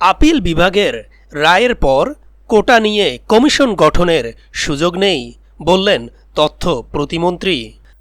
Appeal বিভাগের রায়ের পর কোটা নিয়ে কমিশন গঠনের সুযোগ নেই বললেন তথ্য প্রতিমন্ত্রী।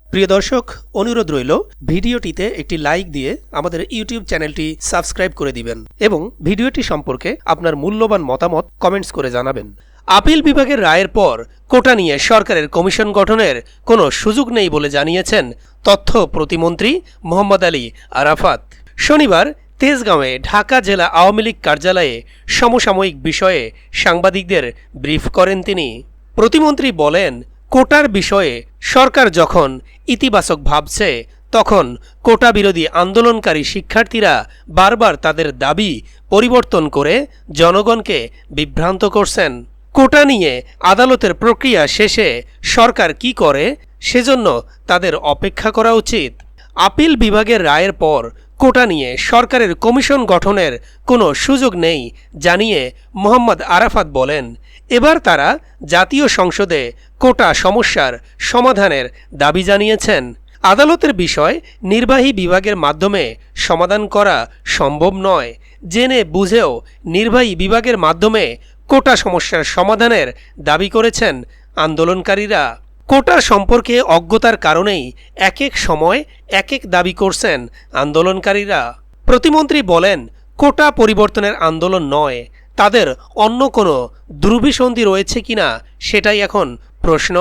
প্রিয় দর্শক, অনুরোধ রইল, ভিডিওটিতে একটি লাইক দিয়ে আমাদের ইউটিউব চ্যানেলটি সাবস্ক্রাইব করে দিবেন এবং ভিডিওটি সম্পর্কে আপনার মূল্যবান মতামত কমেন্টস করে জানাবেন। আপিল বিভাগের রায়ের পর কোটা নিয়ে সরকারের কমিশন গঠনের কোনো সুযোগ নেই বলে জানিয়েছেন তথ্য প্রতিমন্ত্রী মোহাম্মদ আলী আরাফাত। শনিবার তেজগাঁওয়ে ঢাকা জেলা আওয়ামী লীগ কার্যালয়ে সমসাময়িক বিষয়ে সাংবাদিকদের ব্রিফ করেন তিনি। প্রতিমন্ত্রী বলেন, কোটার বিষয়ে সরকার যখন ইতিবাচক ভাবছে, তখন কোটা বিরোধী আন্দোলনকারী শিক্ষার্থীরা বারবার তাদের দাবি পরিবর্তন করে জনগণকে বিভ্রান্ত করছেন। কোটা নিয়ে আদালতের প্রক্রিয়া শেষে সরকার কি করে, সেজন্য তাদের অপেক্ষা করা উচিত। আপিল বিভাগের রায়ের পর কোটা নিয়ে সরকারের কমিশন গঠনের কোনো সুযোগ নেই, জানিয়ে মোহাম্মদ আরাফাত বলেন। এবার তারা জাতীয় সংসদে কোটা সমস্যার সমাধানের দাবি জানিয়েছেন। আদালতের বিষয় নির্বাহী বিভাগের মাধ্যমে সমাধান করা সম্ভব নয়। জেনে বুঝেও নির্বাহী বিভাগের মাধ্যমে কোটা সমস্যার সমাধানের দাবি করেছেন আন্দোলনকারীরা। কোটা সম্পর্কে অজ্ঞতার কারণেই এক এক সময় এক এক দাবি করছেন আন্দোলনকারীরা। প্রতিমন্ত্রী বলেন, কোটা পরিবর্তনের আন্দোলন নয়, তাদের অন্য কোনো দুর্বিসন্ধি রয়েছে কিনা সেটাই এখন প্রশ্ন।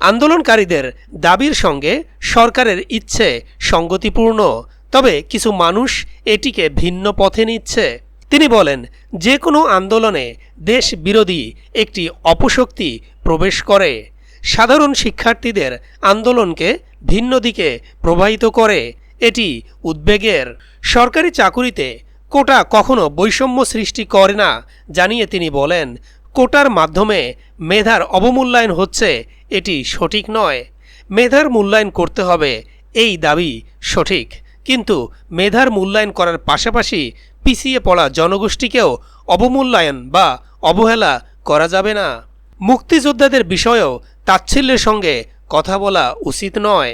আন্দোলনকারীদের দাবির সঙ্গে সরকারের ইচ্ছে সঙ্গতিপূর্ণ, তবে কিছু মানুষ এটিকে ভিন্ন পথে নিচ্ছে। তিনি বলেন, যে কোনো আন্দোলনে দেশ বিরোধী একটি অপশক্তি প্রবেশ করে। সাধারণ শিক্ষার্থীদের আন্দোলনকে ভিন্ন দিকে প্রবাহিত করে, এটি উদ্বেগের। সরকারি চাকুরিতে কোটা কখনো বৈষম্য সৃষ্টি করে না, জানিয়ে তিনি বলেন, কোটার মাধ্যমে মেধার অবমূল্যায়ন হচ্ছে, এটি সঠিক নয়। মেধার মূল্যায়ন করতে হবে, এই দাবি সঠিক। কিন্তু মেধার মূল্যায়ন করার পাশাপাশি পিছিয়ে পড়া জনগোষ্ঠীকেও অবমূল্যায়ন বা অবহেলা করা যাবে না। মুক্তিযোদ্ধাদের বিষয়েও তাচ্ছিল্যের সঙ্গে কথা বলা উচিত নয়।